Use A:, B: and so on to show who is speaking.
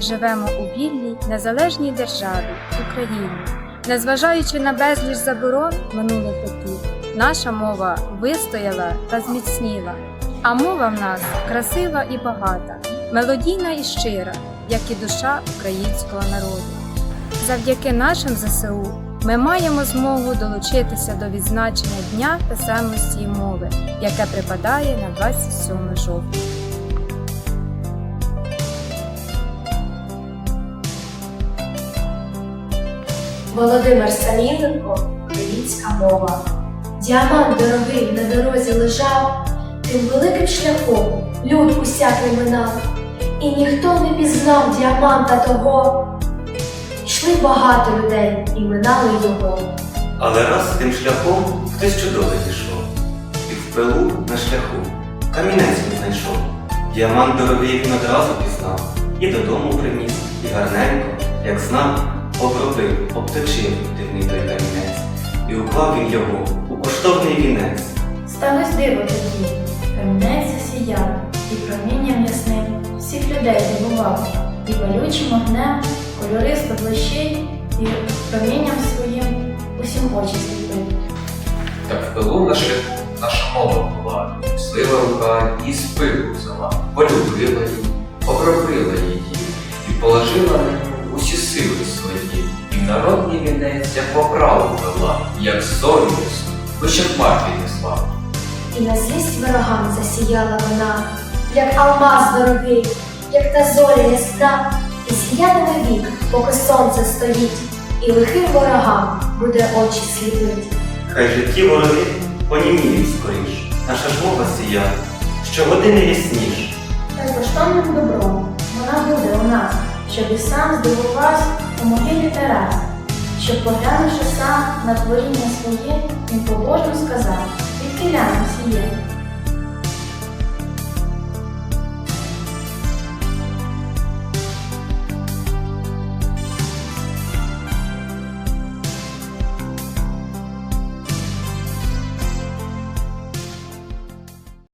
A: живемо у вільній, незалежній державі Україні. Незважаючи на безліч заборон минулих років, наша мова вистояла та зміцніла. А мова в нас красива і багата, мелодійна і щира, як і душа українського народу. Завдяки нашим ЗСУ ми маємо змогу долучитися до відзначення Дня писемності мови, яке припадає на 27 жовтня.
B: Володимир Саніленко, українська мова. Діамант дорогий на дорозі лежав, тим великим шляхом люд усякий минав, і ніхто не пізнав діаманта того. Йшли багато людей і минали його.
C: Але раз тим шляхом хтось чудовий пішов, і в пилу на шляху камінець він знайшов. Діамант дорогий він одразу пізнав, і додому приніс, і гарненько, як знав, обробив, обточив дивний той камінець, і уклав він його у коштовний вінець.
D: Сталось диво тоді, камінець засіяв, і промінням ясним всіх людей дивував, і палючим огнем кольористо блищить, і промінням своїм усім очі сліпив.
E: Так в пилу на шляху наша мова була, слива рука і спину взяла, полюбила її, окропила її і положила на сили свої, і народний вінець, як по праву вела, як несу, лише хмар віднесла.
B: І на злість ворогам засіяла вона, як алмаз дорогий, як та зоря ясна, і сіятиме вік, поки сонце стоїть, і лихим ворогам буде очі сліпить.
C: Хай же ті вороги поніміють скоріш, наша ж мова сія, щогодини ясніш.
D: Та коштовним добром і сам здивувався у могилі Тарас, щоб поглянувши сам на творіння своє, він побожно сказав, відкиляно сіє,